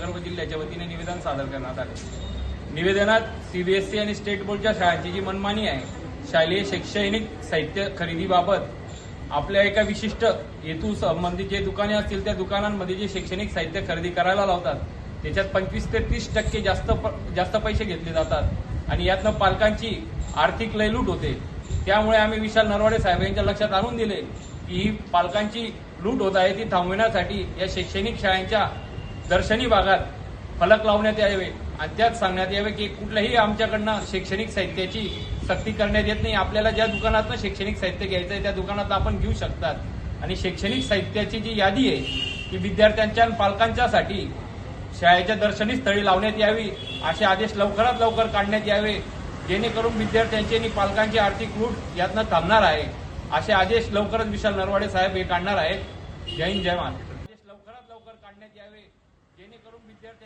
अहमदनगर जिल्ह्याच्या वतीने निवेदन सादर करण्यात आले. निवेदनात सीबीएसई आणि स्टेट बोर्डच्या शाळांची जी मनमानी आहे शालेय शैक्षणिक साहित्य खरेदीबाबत आपल्या एका विशिष्ट हेतू संबंधित जे दुकाने असतील त्या दुकानांमध्ये जे शैक्षणिक साहित्य खरेदी करायला लावतात त्याच्यात पंचवीस ते तीस टक्के जास्त जास्त पैसे घेतले जातात आणि यातनं पालकांची आर्थिक लयलूट होते. त्यामुळे आम्ही विशाल नरवाडे साहेब यांच्या लक्षात आणून दिले की ही पालकांची लूट होत आहे ती थांबविण्यासाठी या शैक्षणिक शाळांच्या दर्शनी भागात फलक लावण्यात यावे आणि त्यात सांगण्यात यावे की कुठल्याही आमच्याकडनं शैक्षणिक साहित्याची सक्ती करण्यात येत नाही. आपल्याला ज्या दुकानातनं शैक्षणिक साहित्य घ्यायचं आहे त्या दुकानात आपण घेऊ शकतात. आणि शैक्षणिक साहित्याची जी यादी आहे ती विद्यार्थ्यांच्या आणि पालकांच्यासाठी शाळेच्या दर्शनी स्थळी लावण्यात यावी. असे आदेश लवकरात लवकर काढण्यात यावे. जेणेकरून विद्यार्थ्यांची आणि पालकांची आर्थिक लूट यातनं थांबणार आहे. असे आदेश लवकरच विशाल नरवाडे साहेब हे काढणार आहेत. जय हिंद जय महाराष्ट्र. आदेश लवकरात लवकर काढण्यात यावे. जेणेकरून विद्यार्थ्यांची